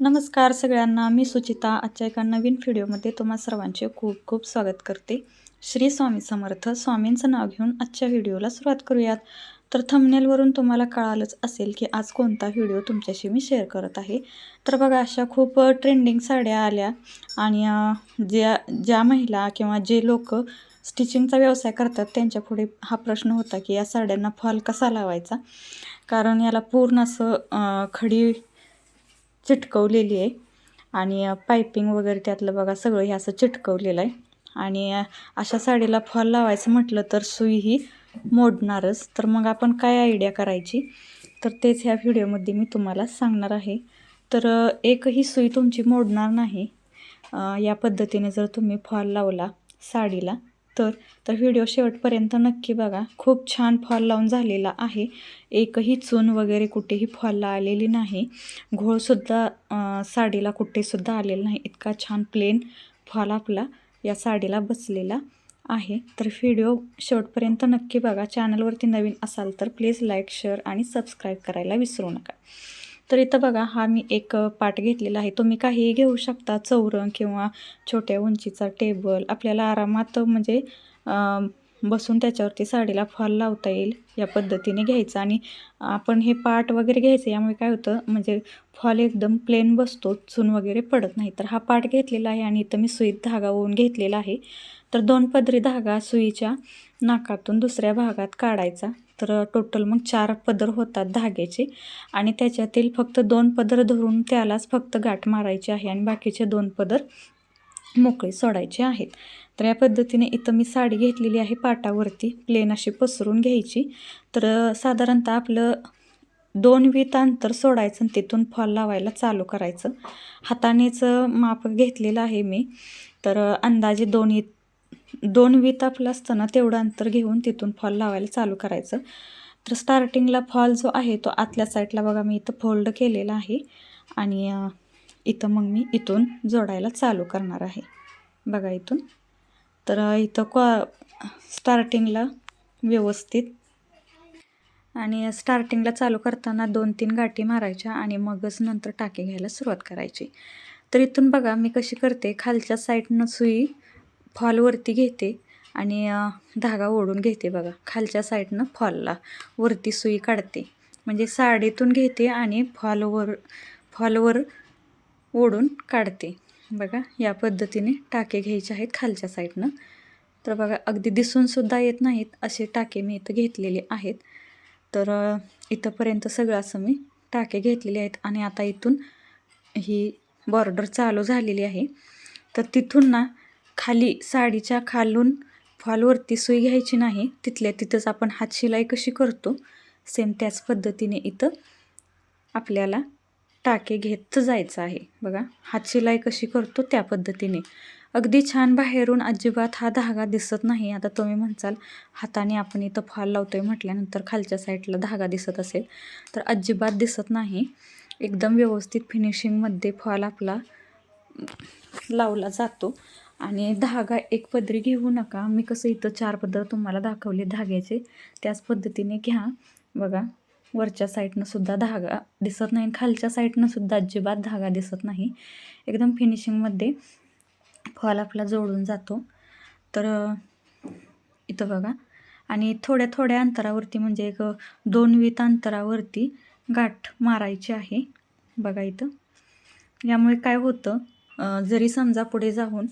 नमस्कार सगळ्यांना मी सुचिता. आजच्या एका नवीन व्हिडिओमध्ये तुम्हा सर्वांचे खूप खूप स्वागत करते. श्री स्वामी समर्थ स्वामींचं नाव घेऊन आजच्या व्हिडिओला सुरुवात करूयात. तर थंबनेलवरून तुम्हाला कळालंच असेल की आज कोणता व्हिडिओ तुमच्याशी मी शेअर करत आहे. तर बघा अशा खूप ट्रेंडिंग साड्या आल्या आणि ज्या ज्या महिला किंवा जे लोक स्टिचिंगचा व्यवसाय करतात त्यांच्यापुढे हा प्रश्न होता की या साड्यांना फॉल कसा लावायचा? कारण याला पूर्ण असं खडी चिटकवलेली आहे. आणि पायपिंग वगैरे त्यातलं बघा सगळं हे असं चिटकवलेलं आहे. आणि अशा साडीला फॉल लावायचं म्हटलं तर सुई ही मोडणारच. तर मग आपण काय आयडिया करायची? तर तेच ह्या व्हिडिओमध्ये मी तुम्हाला सांगणार आहे. तर एकही सुई तुमची मोडणार नाही. या पद्धतीने जर तुम्ही फॉल लावला साडीला तर तर व्हिडिओ शेवटपर्यंत नक्की बघा. खूप छान फॉल लावून झालेला आहे. एकही चून वगैरे कुठेही फॉलला आलेली नाही. घोळसुद्धा साडीला कुठेसुद्धा आलेला नाही. इतका छान प्लेन फॉल आपला या साडीला बसलेला आहे. तर व्हिडिओ शेवटपर्यंत नक्की बघा. चॅनलवरती नवीन असाल तर प्लीज लाईक शेअर आणि सबस्क्राईब करायला विसरू नका. तर इथं बघा हा मी एक पाट घेतलेला आहे. तुम्ही काहीही घेऊ शकता. चौरंग किंवा छोट्या उंचीचा टेबल. आपल्याला आरामात म्हणजे बसून त्याच्यावरती साडीला फॉल लावता येईल या पद्धतीने घ्यायचं. आणि आपण हे पाट वगैरे घ्यायचं यामुळे काय होतं म्हणजे फॉल एकदम प्लेन बसतो चून वगैरे पडत नाही. तर हा पाट घेतलेला आहे आणि इथं मी सुईत धागा ओवून घेतलेला आहे. तर दोन पदरी धागा सुईच्या नाकातून दुसऱ्या भागात काढायचा. तर टोटल मग चार पदर होतात धाग्याचे. आणि त्याच्यातील फक्त दोन पदर धरून त्यालाच फक्त गाठ मारायची आहे आणि बाकीचे दोन पदर मोकळे सोडायचे आहेत. तर या पद्धतीने इथं मी साडी घेतलेली आहे पाटावरती प्लेन अशी पसरून घ्यायची. तर साधारणतः आपलं दोन वीत अंतर सोडायचं आणि तिथून फॉल लावायला चालू करायचं. हातानेच माप घेतलेलं आहे मी. तर अंदाजे दोन इत दोन वीत आपलं असतं ना तेवढं अंतर घेऊन तिथून फॉल लावायला चालू करायचं. तर स्टार्टिंगला फॉल जो आहे तो आतल्या साईडला बघा मी इथं फोल्ड केलेला आहे. आणि इथं मग मी इथून जोडायला चालू करणार आहे. बघा इथून. तर इथं क्वा स्टार्टिंगला व्यवस्थित. आणि स्टार्टिंगला चालू करताना दोन तीन गाठी मारायच्या आणि मगच नंतर टाके घ्यायला सुरुवात करायची. तर इथून बघा मी कशी करते खालच्या साईडनं सुई फॉलवरती घेते आणि धागा ओढून घेते बघा. खालच्या साईडनं फॉलला वरती सुई काढते. म्हणजे साडीतून घेते आणि फॉलवर फॉलवर ओढून काढते. बघा या पद्धतीने टाके घ्यायचे आहेत खालच्या साईडनं. तर बघा अगदी दिसूनसुद्धा येत नाहीत असे टाके मी इथं घेतलेले आहेत. तर इथंपर्यंत सगळं असं मी टाके घेतलेले आहेत आणि आता इथून ही बॉर्डर चालू झालेली आहे. तर तिथून ना खाली साडीच्या खालून फॉलवरती सुई घ्यायची नाही. तिथल्या तिथंच आपण हात शिलाई कशी करतो? सेम त्याच पद्धतीने इथं आपल्याला टाके घेत जायचं आहे. बघा हात शिलाई कशी करतो त्या पद्धतीने. अगदी छान बाहेरून अजिबात हा धागा दिसत नाही. आता तुम्ही म्हणसाल हाताने आपण इथं फॉल लावतोय म्हटल्यानंतर खालच्या साईडला धागा दिसत असेल तर अजिबात दिसत नाही. एकदम व्यवस्थित फिनिशिंगमध्ये फॉल आपला लावला जातो. आणि धागा एक पदरी घेऊ नका. मी कसं इथं चार पदर तुम्हाला दाखवले धाग्याचे त्याच पद्धतीने घ्या. बघा वरच्या साईडनं सुद्धा धागा दिसत नाही आणि खालच्या साईडनं सुद्धा अजिबात धागा दिसत नाही. एकदम फिनिशिंगमध्ये फॉल आपला जोडून जातो. तर इथं बघा. आणि थोड्या थोड्या अंतरावरती म्हणजे एक दोन वीत अंतरावरती गाठ मारायची आहे. बघा इथं. यामुळे काय होतं जरी समजा पुढे जाऊन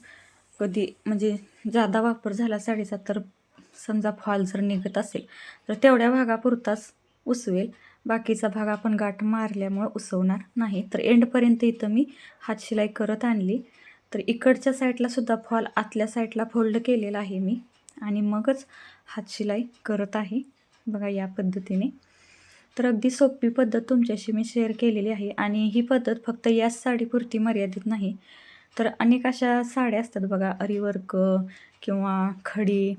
कधी म्हणजे जादा वापर झाला साडीचा तर समजा फॉल जर निघत असेल तर तेवढ्या भागापुरताच उसवेल. बाकीचा भाग आपण गाठ मारल्यामुळं उसवणार नाही. तर एंडपर्यंत इथं मी हातशिलाई करत आणली. तर इकडच्या साईडला सुद्धा फॉल आतल्या साईडला फोल्ड केलेला आहे मी. आणि मगच हातशिलाई करत आहे. बघा या पद्धतीने. तर अगदी सोपी पद्धत तुमच्याशी मी शेअर केलेली आहे. आणि ही पद्धत फक्त याच साडीपुरती मर्यादित नाही. तर अनेक अशा साड्या असतात बघा अरीवर्क किंवा खडी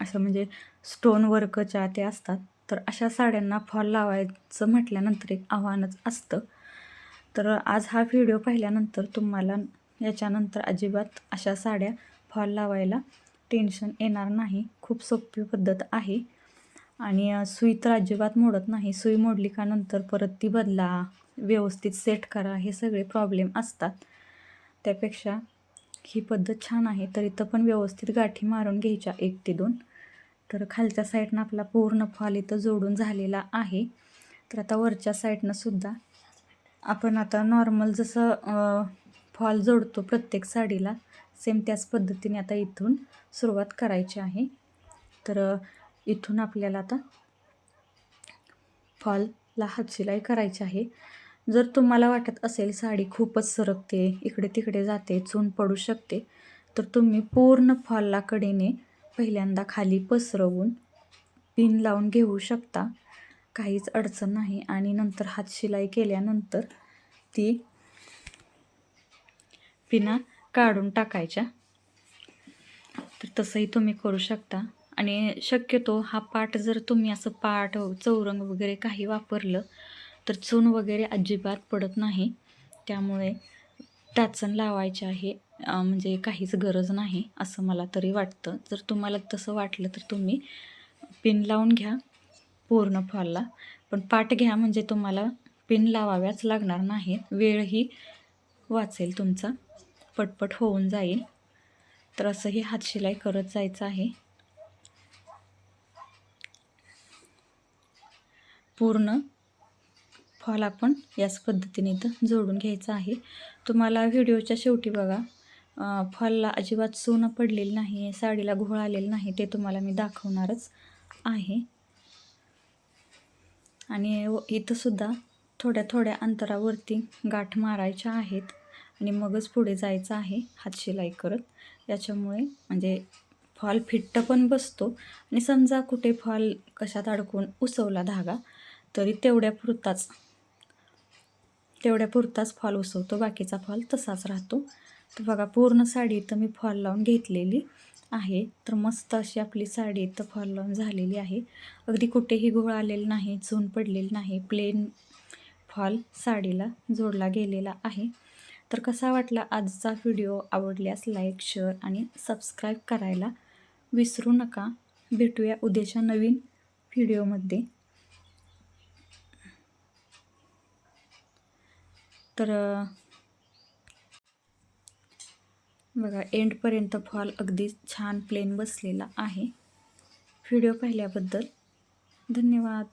असं म्हणजे स्टोन वर्कच्या त्या असतात. तर अशा साड्यांना फॉल लावायचं म्हटल्यानंतर एक आव्हानच असतं. तर आज हा व्हिडिओ पाहिल्यानंतर तुम्हाला याच्यानंतर अजिबात अशा साड्या फॉल लावायला टेन्शन येणार नाही. खूप सोपी पद्धत आहे. आणि सुई तर अजिबात मोडत नाही. सुई मोडली का नंतर परत ती बदला व्यवस्थित सेट करा हे सगळे प्रॉब्लेम असतात. त्यापेक्षा ही पद्धत छान आहे तर इथं पण व्यवस्थित गाठी मारून घ्यायच्या एक ते दोन. तर खालच्या साईडनं आपला पूर्ण फॉल इथं जोडून झालेला आहे. तर आता वरच्या साईडनं सुद्धा आपण आता नॉर्मल जसं फॉल जोडतो प्रत्येक साडीला सेम त्याच पद्धतीने आता इथून सुरुवात करायची आहे. तर इथून आपल्याला आता फॉलला हातशिलाई करायची आहे. जर तुम्हाला वाटत असेल साडी खूपच सरकते इकडे तिकडे जाते चून पडू शकते तर तुम्ही पूर्ण फॉलला कडेने पहिल्यांदा खाली पसरवून पिन लावून घेऊ शकता. काहीच अडचण नाही. आणि नंतर हातशिलाई केल्यानंतर ती पिना काढून टाकायच्या. तर तसंही तुम्ही करू शकता. आणि शक्यतो हा पाट जर तुम्ही असं पाट चौरंग वगैरे काही वापरलं तर चून वगैरे अजिबात पडत नाही. त्यामुळे टाचण लावायचे आहे म्हणजे काहीच गरज नाही असं मला तरी वाटतं. जर तुम्हाला तसं वाटलं तर तुम्ही पिन लावून घ्या पूर्ण फॉलला. पण पाट घ्या म्हणजे तुम्हाला पिन लावाव्याच लागणार नाही वेळही वाचेल तुमचा पटपट होऊन जाईल. तर असंही हातशिलाई करत जायचं आहे. पूर्ण फॉल आपण याच पद्धतीने इथं जोडून घ्यायचं आहे. तुम्हाला व्हिडिओच्या शेवटी बघा फॉलला अजिबात सोनं पडलेलं नाही साडीला घोळ आलेलं नाही ते तुम्हाला मी दाखवणारच आहे. आणि व- थोड्या थोड्या अंतरावरती गाठ मारायच्या आहेत आणि मगच पुढे जायचं आहे हातशिलाई करत. याच्यामुळे म्हणजे फॉल फिट्ट पण बसतो आणि समजा कुठे फॉल कशात अडकून उसवला धागा तरी तेवढ्या पुरताच तेवढ्या पुरताच फॉल उसवतो बाकीचा फॉल तसाच राहतो. तर बघा पूर्ण साडी इथं मी फॉल लावून घेतलेली आहे. तर मस्त अशी आपली साडी इथं फॉल लावून झालेली आहे. अगदी कुठेही घोळ आलेला नाही चून पडलेली नाही प्लेन फॉल साडीला जोडला गेलेला आहे. तर कसा वाटला आजचा व्हिडिओ आवडल्यास लाईक शेअर आणि सबस्क्राईब करायला विसरू नका. भेटूया उद्याच्या नवीन व्हिडिओमध्ये तर बघा एंडपर्यंत फॉल अगदी छान प्लेन बसलेला आहे. व्हिडिओ पाहिल्याबद्दल धन्यवाद.